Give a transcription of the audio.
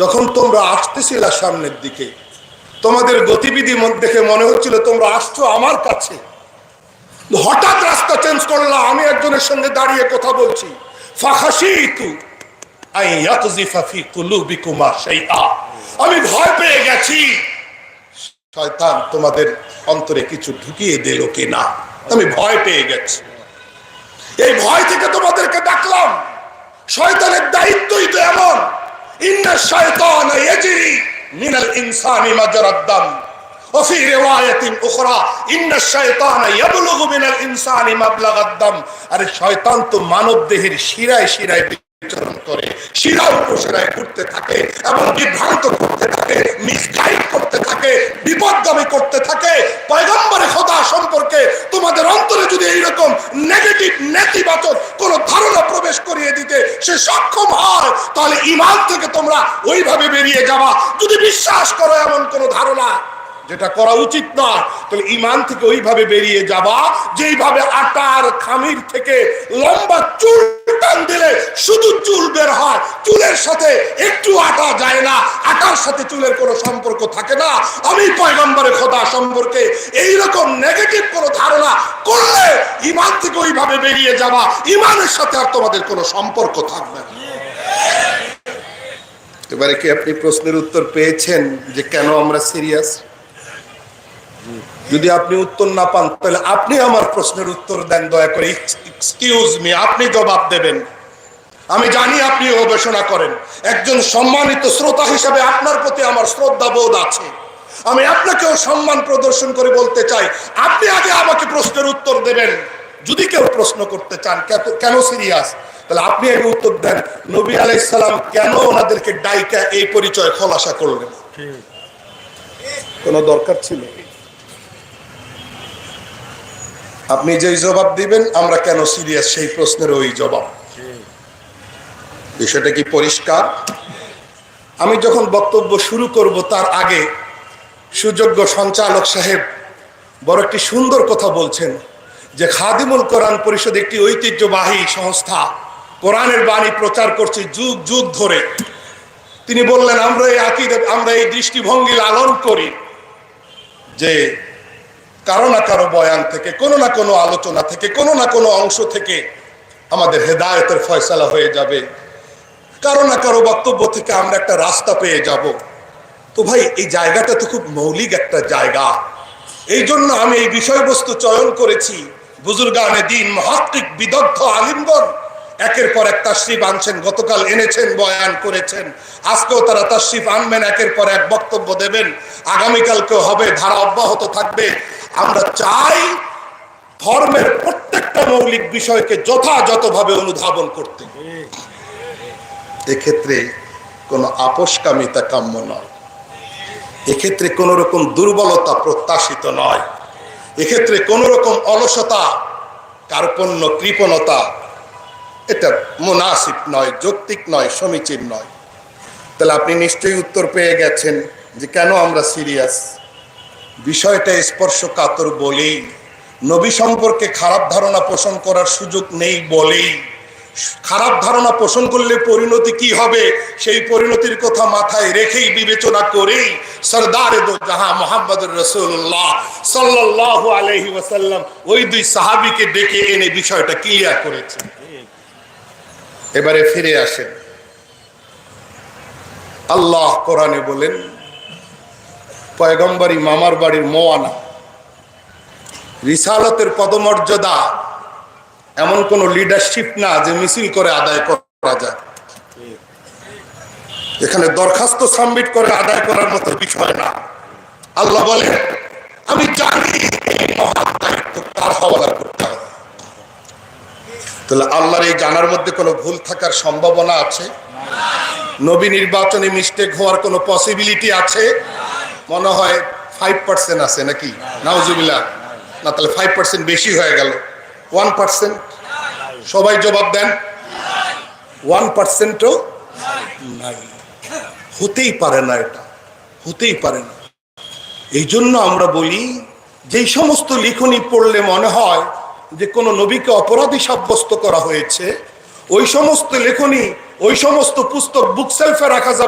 যখন তোমরা আসতেছিল সামনের দিকে, তোমাদের গতিবিধি দেখে মনে হচ্ছিল তোমরা আসছো আমার কাছে। হঠাৎ রাস্তা চেঞ্জ করলাম আমি একজনের সঙ্গে দাঁড়িয়ে কথা বলছি। আমি ভয় পেয়ে গেছি। শয়তান তোমাদের অন্তরে কিছু ঢুকিয়ে দিল কিনা? আমি ভয় পেয়ে গেছি। এই ভয় থেকে তোমাদেরকে ডাকলাম। শয়তানের দায়িত্বই তো এমন। ইন্না শয়তান ইয়াজরি মিনাল ইনসানি মাজরাদ দাম وفي رواية أخرى إن الشيطان يبلغ من الإنسان مبلغ الدم আরে শয়তান তো মানব দেহের শিরায় শিরায় বিচরণ করে শিরা উপশিরায় ঘুরতে থাকে এবং বিভ্রান্ত করতে থাকে মিসগাইড করতে থাকে বিপদগামী করতে থাকে পয়গম্বরে খোদা সম্পর্কে তোমাদের অন্তরে যদি এইরকম নেগেটিভ নেতিবাচক কোন ধারণা প্রবেশ করিয়ে দিতে সে সক্ষম হয় তাহলে ইমান থেকে তোমরা ওইভাবে বেরিয়ে যাবা। যদি বিশ্বাস করো এমন কোনো ধারণা যেটা করা উচিত না তাহলে ইমান থেকে ওইভাবে বেরিয়ে যাবা, যেইভাবে আটার খামির থেকে লম্বা চুল টান দিলে শুধু চুল বের হয়, চুলের সাথে একটু আটা যায় না, আটার সাথে চুলের কোনো সম্পর্ক থাকে না। আমি পয়গম্বরের খোদা সম্পর্কে এইরকম নেগেটিভ কোনো ধারণা করলে ইমান থেকে ওইভাবে বেরিয়ে যাবা ইমানের সাথে আর তোমাদের কোনো সম্পর্ক থাকবে না। এবারে কি আপনি প্রশ্নের উত্তর পেয়েছেন যে কেন আমরা সিরিয়াস যদি আপনি উত্তর না পান তাহলে আপনি আমার প্রশ্নের উত্তর দেন দয়া করে। এক্সকিউজ মি আপনি জবাব দেবেন। আমি জানি আপনি গবেষণা করেন। একজন সম্মানিত শ্রোতা হিসাবে আপনার প্রতি আমার শ্রদ্ধা বোধ আছে। আমি আপনাকেও সম্মান প্রদর্শন করে বলতে চাই আপনি আগে আমাকে প্রশ্নের উত্তর দেবেন। যদি কেউ প্রশ্ন করতে চান কেন সিরিয়াস তাহলে আপনি আগে উত্তর দেন নবী আলাইসালাম কেন ওনাদেরকে ডাইকা এই পরিচয় খোলাসা করলেন? কোনো দরকার ছিল? আপনি যেই জবাব দিবেন, আমরা কেন সিরিয়াস সেই প্রশ্নের ওই জবাব? বিষয়টা কি পরিষ্কার? আমি যখন বক্তব্য শুরু করব তার আগে সুযোগ্য সঞ্চালক সাহেব বড় একটি সুন্দর কথা বলছেন যে খাদিমুল কোরআন পরিষদ একটি ঐতিহ্যবাহী সংস্থা। কোরআনের বাণী প্রচার করছে যুগ যুগ ধরে। তিনি বললেন, আমরা এই আকিদে, আমরা এই দৃষ্টিভঙ্গি লালন করি যে কারও না কারও বয়ান থেকে, কোনো না কোনো আলোচনা থেকে, কোনো না কোনো অংশ থেকে আমাদের হেদায়তের ফয়সালা হয়ে যাবে। কারও না কারও বক্তব্য থেকে আমরা একটা রাস্তা পেয়ে যাব। তো ভাই, এই জায়গাটা তো খুব মৌলিক একটা জায়গা। এই জন্য আমি এই বিষয়বস্তু চয়ন করেছি। বুজুর্গানে দিন মহাত্মিক বিদগ্ধ আলিমগণ একের পর এক তাশরিফ আনছেন, গতকাল এনেছেন, বয়ান করেছেন। আজকেও তারা তাশরিফ আনবেন, একের পর এক বক্তব্য দেবেন। আগামীকালকেও হবে, ধারা অব্যাহত থাকবে। আমরা চাই ধর্মের প্রত্যেকটা মৌলিক বিষয়কে যথাযথভাবে অনুধাবন করতে। এক্ষেত্রে কোনো আপোষকামিতা কাম্য নয়। এক্ষেত্রে কোনো রকম দুর্বলতা প্রত্যাশিত নয়। এক্ষেত্রে কোনো রকম অলসতা, কার্পণ্য, কৃপণতা, এটা মুনাসিব নয়, যৌক্তিক নয়, সমীচীন নয়। তাহলে আপনি নিশ্চয়ই উত্তর পেয়ে গেছেন যে কেন আমরা সিরিয়াস? বিষয়টা স্পর্শকাতর বলেই, নবী সম্পর্কে খারাপ ধারণা পোষণ করার সুযোগ নেই বলেই। খারাপ ধারণা পোষণ করলে পরিণতি কি হবে, সেই পরিণতির কথা মাথায় রেখেই বিবেচনা করেই সরদার জাহা মোহাম্মদ রসুল্লাহ সাল্লাহ আলহি ওয়াসাল্লাম ওই দুই সাহাবিকে ডেকে এনে বিষয়টা ক্লিয়ার করেছে এবারে ফিরে আসেন। আল্লাহ কোরআনে বলেন পয়গম্বরী মামার বাড়ির মোয়ানা রিসালতের পদমর্যাদা এমন কোন লিডারশিপ না যে মিছিল করে আদায় করা যায়। এখানে দরখাস্ত সাবমিট করে আদায় করার মতো বিষয় না। আল্লাহ বলে আমি জানি তার করতে হবে। তাহলে আল্লাহর এই জানার মধ্যে কোনো ভুল থাকার সম্ভাবনা আছে? নবী নির্বাচনে মিস্টেক হওয়ার কোনো পসিবিলিটি আছে? মনে হয় ফাইভ পার্সেন্ট আছে নাকি? নাউজুবিল্লাহ। না, তাহলে ফাইভ পার্সেন্ট বেশি হয়ে গেল। ওয়ান পার্সেন্ট সবাই জবাব দেন। ওয়ান পার্সেন্টও নাই। হতেই পারে না এটা। হতেই পারে না। এই জন্য আমরা বলি, যেই সমস্ত লিখনি পড়লে মনে হয় যে কোনো নবীকে অপরাধী সাব্যস্ত করা হয়েছে, ওই সমস্ত লেখনী, ওই সমস্ত পুস্তক বুকসেলফে রাখা যাবে